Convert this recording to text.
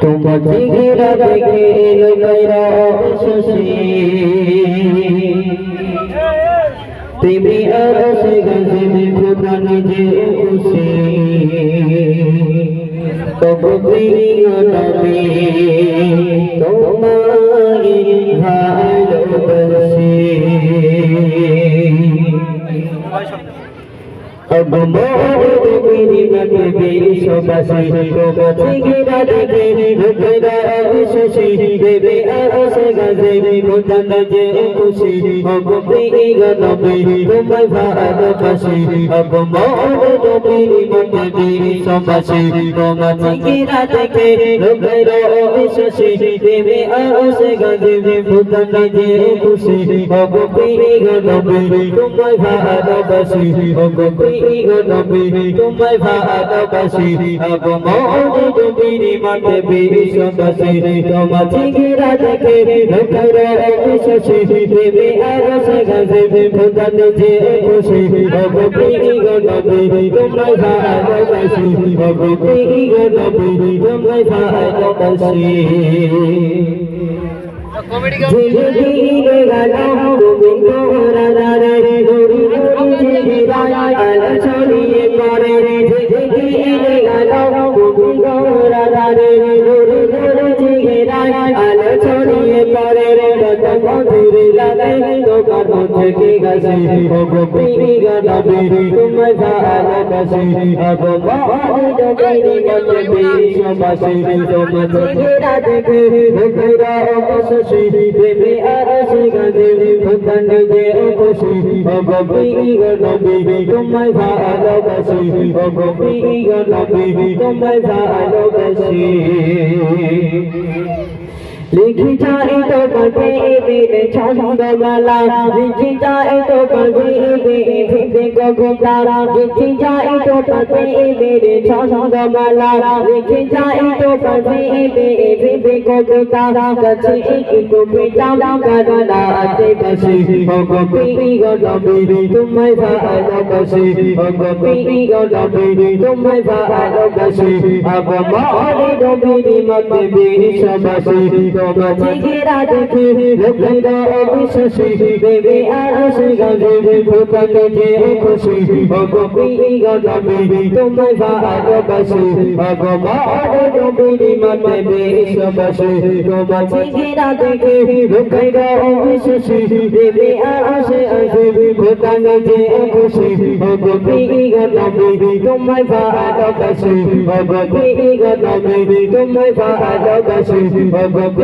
তোমাকে ঘেরা দেখে এলো মেরা শশী তুমি আর সে খোদা নিজে খুশি কবি নবী তোমায় খুশি হব প্রিয় নবী তোমায় ভালোবাসি হব প্রিয় প্রিয় নবী তোমায় ভালোবাসি। অবমনে নবীর মাঠে বিশ্বাসী তোমার চিকিরা দেখে লোকের বিশ্বাসী প্রেমে আরও সাজাবে ভোটাতে যে খুশি। অব প্রিয় নবী তোমায় ভালোবাসি। অব প্রিয় নবী তোমায় ভালোবাসি। কমেডি গাও তুমি মধুর লাগে তোমার মধ্যে গেছে? ও গোপী গালাবে তোমায় ভালোবাসি আব মনে ডোবেরি মধ্যে বিশ্ববাসী তোমাকে ঘেরা দেখে ঘেরা অবশেষে। দেবে আর সে গাজে ভুতান যে খুশি ও গোপী গনবী তোমায় ভালোবাসি ও গোপী গনবী তোমায় ভালোবাসি লিখি যাই তো কবে বেরে ছন্দ মালা লিখি যাই তো কবে বেরে ভেবে গগা লিখি যাই তো কবে বেরে ছন্দ মালা লিখি যাই তো কবে বেরে ভেবে গগা কাছে একটু পেটাম কারণা আতে বসে ও গোপী গনবী তোমায় ভালোবাসি ও গোপী গনবী তোমায় ভালোবাসি আব মনে ডোবিনি মতে বিশ্ববাসী তোমাকে ঘেরা দেখে লোকের অবিশ্বাসী দেবে আর সে গাজে ভূতাকে যে খুশি ও গোপী গনবী তোমায় ভালোবাসি মনে খুশি ও গোপী তোমায় ভালোবাসি ভালোবাসি ও